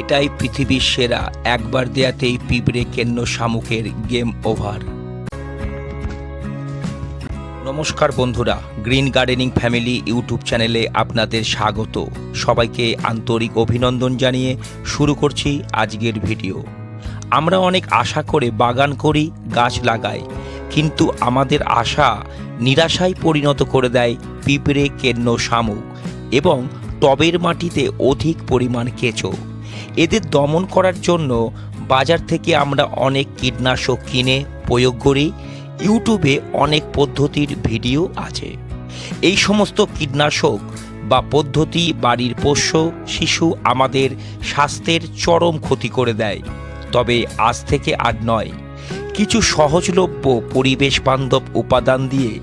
এটাই পৃথিবীর সেরা। একবার দেয়াতেই পিঁপড়ে কেন্ন শামুকের গেম ওভার। নমস্কার বন্ধুরা, গ্রিন গার্ডেনিং ফ্যামিলি ইউটিউব চ্যানেলে আপনাদের স্বাগত। সবাইকে আন্তরিক অভিনন্দন জানিয়ে শুরু করছি আজকের ভিডিও। আমরা অনেক আশা করে বাগান করি, গাছ লাগাই, কিন্তু আমাদের আশা নিরাশায় পরিণত করে দেয় পিঁপড়ে কেন্ন শামুক এবং টবের মাটিতে অধিক পরিমাণ কেঁচো। এদের দমন করার জন্য বাজার থেকে আমরা অনেক কীটনাশক কিনে প্রয়োগ করি। ইউটিউবে অনেক পদ্ধতির ভিডিও আছে। এই সমস্ত কীটনাশক বা পদ্ধতি বাড়ির পোষ্য, শিশু আমাদের স্বাস্থ্যের চরম ক্ষতি করে দেয়। তবে আজ থেকে আর নয়। কিছু সহজলভ্য পরিবেশ বান্ধব উপাদান দিয়ে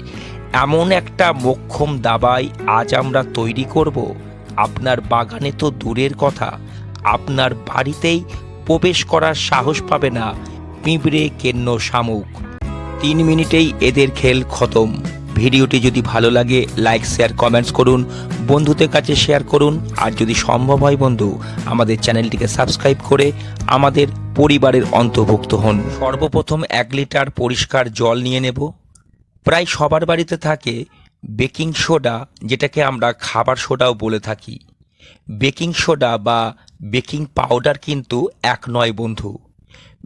এমন একটা মোক্ষম দাবাই আজ আমরা তৈরি করব। আপনার বাগানে তো দূরের কথা। আপনার বাড়িতেই প্রবেশ করার সাহস পাবে না। পিঁপড়ে, কেন্ন, শামুক। তিন মিনিটেই এদের খেল খতম। ভিডিওটি যদি ভালো লাগে লাইক শেয়ার কমেন্টস করুন, বন্ধুদের কাছে শেয়ার করুন। আর যদি সম্ভব হয় বন্ধু, আমাদের চ্যানেলটিকে সাবস্ক্রাইব করে আমাদের পরিবারের অন্তর্ভুক্ত হন। সর্বপ্রথম এক লিটার পরিষ্কার জল নিয়ে নেব। প্রায় সবার বাড়িতে থাকে বেকিং সোডা, যেটাকে আমরা খাবার সোডাও বলে থাকি। বেকিং সোডা বা বেকিং পাউডার কিন্তু এক নয় বন্ধু।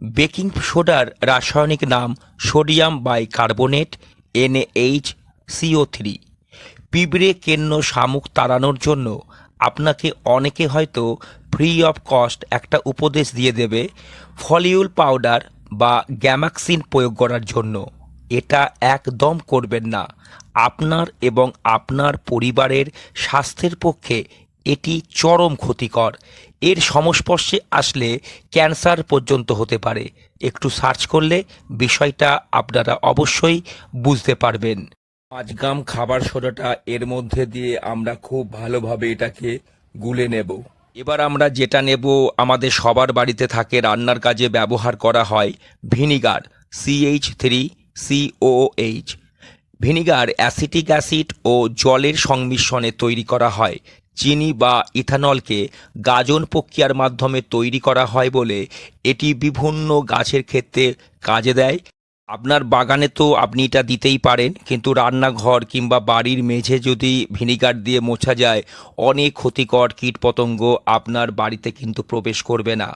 বেকিং সোডার রাসায়নিক নাম sodium bi bicarbonate NH CO three. পিঁপড়ে কেন্ন শামুক তাড়ানোর জন্য আপনাকে অনেকে হয়তো ফ্রি অফ কস্ট একটা উপদেশ দিয়ে দেবে, ফলিউল পাউডার বা গ্যামাক্সিন প্রয়োগ করার জন্য। এটা একদম করবেন না। আপনার এবং আপনার পরিবারের স্বাস্থ্যের পক্ষে এটি চরম ক্ষতিকর। এর সংস্পর্শে আসলে ক্যান্সার পর্যন্ত হতে পারে। একটু সার্চ করলে বিষয়টা আপনারা অবশ্যই বুঝতে পারবেন। পাঁচ গ্রাম খাবার সোডাটা এর মধ্যে দিয়ে আমরা খুব ভালোভাবে এটাকে গুলে নেব। এবার আমরা যেটা নেব, আমাদের সবার বাড়িতে থাকে রান্নার কাজে ব্যবহার করা হয় vinegar CH three COH vinegar acetic acid ও জলের সংমিশ্রণে তৈরি করা হয়। চিনি বা ইথানলকে গাজন প্রক্রিয়ার মাধ্যমে তৈরি করা হয় বলে এটি বিভিন্ন গাছের ক্ষেত্রে কাজে দেয়। আপনার বাগানে তো আপনি এটা দিতেই পারেন, কিন্তু রান্নাঘর কিংবা বাড়ির মেঝে যদি ভিনিগার দিয়ে মোছা যায়, অনেক ক্ষতিকর কীটপতঙ্গ আপনার বাড়িতে কিন্তু প্রবেশ করবে না।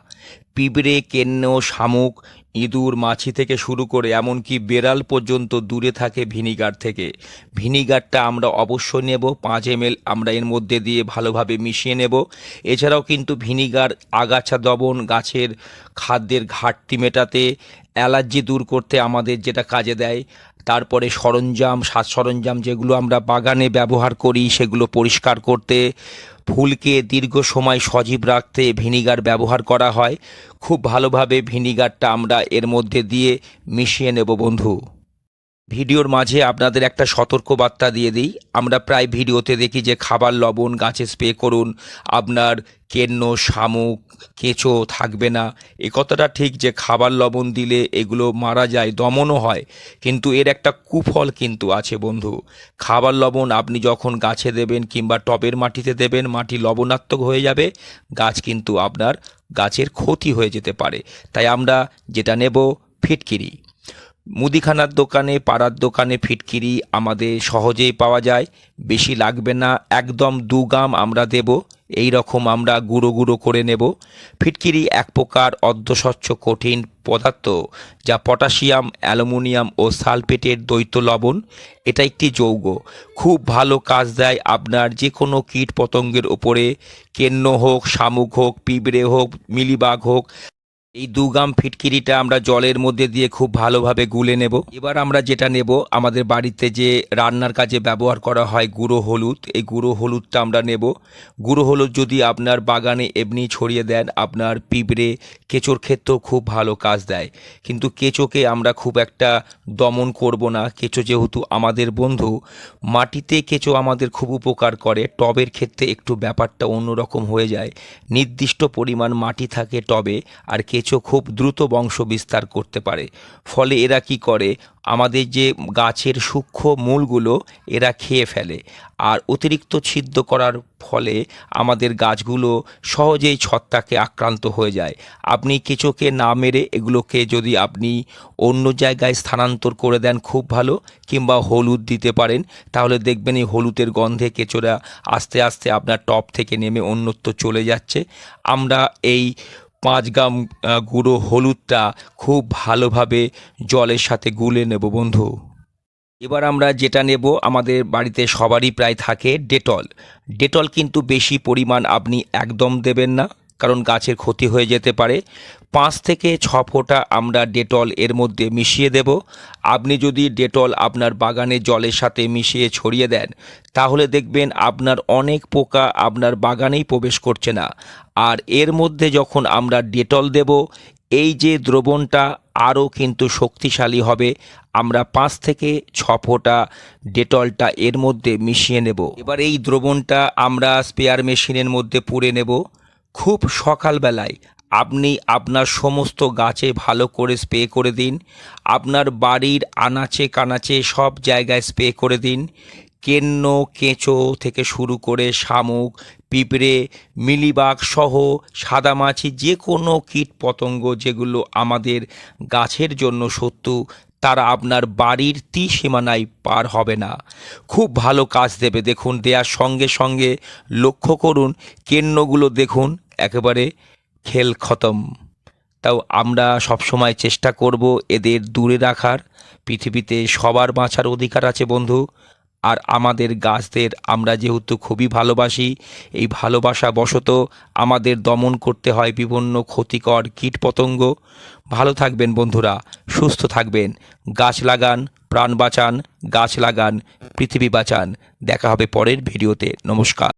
পিঁপড়ে কেন্ন, শামুক, ইঁদুর, মাছি থেকে শুরু করে এমনকি বেড়াল পর্যন্ত দূরে থাকে ভিনিগার থেকে। ভিনিগারটা আমরা অবশ্যই নেব, পাঁচ এম আমরা এর মধ্যে দিয়ে ভালোভাবে মিশিয়ে নেব। এছাড়াও কিন্তু ভিনিগার, আগাছা দমন, গাছের খাদ্যের ঘাটতি মেটাতে, অ্যালার্জি দূর করতে আমাদের যেটা কাজে দেয় তারপরে সরঞ্জাম, সাজ সরঞ্জাম যেগুলো আমরা বাগানে ব্যবহার করি, সেগুলো পরিষ্কার করতে, ফুলকে দীর্ঘ সময় সজীব রাখতে ভিনিগার ব্যবহার করা হয়। খুব ভালোভাবে ভিনিগারটা আমরা এর মধ্যে দিয়ে মিশিয়ে নেব বন্ধু। ভিডিওর মাঝে আপনাদের একটা সতর্কবার্তা দিয়ে দিই। আমরা প্রায় ভিডিওতে দেখি যে খাবার লবণ, গাছে স্প্রে করুন, আপনার কেন্ন, শামুক, কেঁচো থাকবে না। এ কথাটা ঠিক যে খাবার লবণ দিলে এগুলো মারা যায়, দমনও হয়। কিন্তু এর একটা কুফল কিন্তু আছে বন্ধু। খাবার লবণ আপনি যখন গাছে দেবেন কিংবা টবের মাটিতে দেবেন, মাটি লবণাত্মক হয়ে যাবে, গাছ কিন্তু আপনার গাছের ক্ষতি হয়ে যেতে পারে। তাই আমরা যেটা নেব ফিটকিরি। মুদিখানার দোকানে, পাড়ার দোকানে ফিটকিরি আমাদের সহজেই পাওয়া যায়। বেশি লাগবে না, একদম দু গ্রাম আমরা দেব। এই রকম আমরা গুঁড়ো গুঁড়ো করে নেব। ফিটকিরি এক প্রকার অর্ধস্বচ্ছ কঠিন পদার্থ, যা পটাশিয়াম, অ্যালুমিনিয়াম ও সালফেটের দ্বৈত লবণ। এটা একটি যৌগ। খুব ভালো কাজ দেয় আপনার যে কোনো কীট পতঙ্গের ওপরে কেন্ন হোক, শামুক হোক, পিঁপড়ে হোক, মিলিবাগ হোক এই দু গ্রাম ফিটকিরিটা আমরা জলের মধ্যে দিয়ে খুব ভালোভাবে গুলে নেব। এবার আমরা যেটা নেব, আমাদের বাড়িতে যে রান্নার কাজে ব্যবহার করা হয় গুঁড়ো হলুদ, এই গুঁড়ো হলুদটা আমরা নেব। গুঁড়ো হলুদ যদি আপনার বাগানে এমনি ছড়িয়ে দেন, আপনার পিঁপড়ে কেঁচোর ক্ষেত্রেও খুব ভালো কাজ দেয়। কিন্তু কেঁচোকে আমরা খুব একটা দমন করব না। কেঁচো যেহেতু আমাদের বন্ধু, মাটিতে কেঁচো আমাদের খুব উপকার করে। টবের ক্ষেত্রে একটু ব্যাপারটা অন্যরকম হয়ে যায়। নির্দিষ্ট পরিমাণ মাটি থাকে টবে, আর কেঁচো কেঁচো খুব দ্রুত বংশ বিস্তার করতে পারে। ফলে এরা কি করে? আমাদের যে গাছের সূক্ষ্ম মূলগুলো, এরা খেয়ে ফেলে। আর অতিরিক্ত ছিদ্র করার ফলে আমাদের গাছগুলো সহজেই ছত্রাকে আক্রান্ত হয়ে যায়। আপনি কেঁচোকে না মেরে এগুলোকে যদি আপনি অন্য জায়গায় স্থানান্তর করে দেন, খুব ভালো। কিংবা হলুদ দিতে পারেন, তাহলে দেখবেন এই হলুদের গন্ধে কেঁচোরা আস্তে আস্তে আপনার টপ থেকে নেমে অন্যত্র চলে যাচ্ছে। আমরা এই পাঁচ গ্রাম গুঁড়ো হলুদটা খুব ভালোভাবে জলের সাথে গুলে নেব বন্ধু। এবার আমরা যেটা নেব, আমাদের বাড়িতে সবারই প্রায় থাকে ডেটল। ডেটল কিন্তু বেশি পরিমাণ আপনি একদম দেবেন না। কারণ গাছের ক্ষতি হয়ে যেতে পারে। পাঁচ থেকে ছ ফোঁটা আমরা ডেটল এর মধ্যে মিশিয়ে দেব। আপনি যদি ডেটল আপনার বাগানে জলের সাথে মিশিয়ে ছড়িয়ে দেন, তাহলে দেখবেন আপনার অনেক পোকা আপনার বাগানেই প্রবেশ করছে না। আর এর মধ্যে যখন আমরা ডেটল দেব, এই যে দ্রবণটা আরও কিন্তু শক্তিশালী হবে। আমরা পাঁচ থেকে ছ ফোঁটা ডেটলটা এর মধ্যে মিশিয়ে নেব। এবার এই দ্রবণটা আমরা স্পেয়ার মেশিনের মধ্যে পুড়ে নেব। খুব সকালবেলায় আপনি আপনার সমস্ত গাছে ভালো করে স্প্রে করে দিন। আপনার বাড়ির আনাচে কানাচে সব জায়গায় স্প্রে করে দিন। কেন্ন, কেঁচো থেকে শুরু করে শামুক, পিঁপড়ে, মিলিবাগ সহ সাদামাছি যে কোনো কীট পতঙ্গ যেগুলো আমাদের গাছের জন্য শত্রু তারা আপনার বাড়ির তীর সীমানায় পার হবে না। খুব ভালো কাজ দেবে। দেখুন দেওয়ার সঙ্গে সঙ্গে লক্ষ্য করুন, কেন্নগুলো দেখুন, একেবারে খেল খতম তাও আমরা সবসময় চেষ্টা করব এদের দূরে রাখার। পৃথিবীতে সবার বাঁচার অধিকার আছে বন্ধু। আর আমাদের গাছদের আমরা যেহেতু খুবই ভালোবাসি, এই ভালোবাসা বশত আমাদের দমন করতে হয় বিভিন্ন ক্ষতিকর কীটপতঙ্গ। ভালো থাকবেন বন্ধুরা, সুস্থ থাকবেন, গাছ লাগান, প্রাণ বাঁচান, গাছ লাগান, পৃথিবী বাঁচান। দেখা হবে পরের ভিডিওতে, নমস্কার।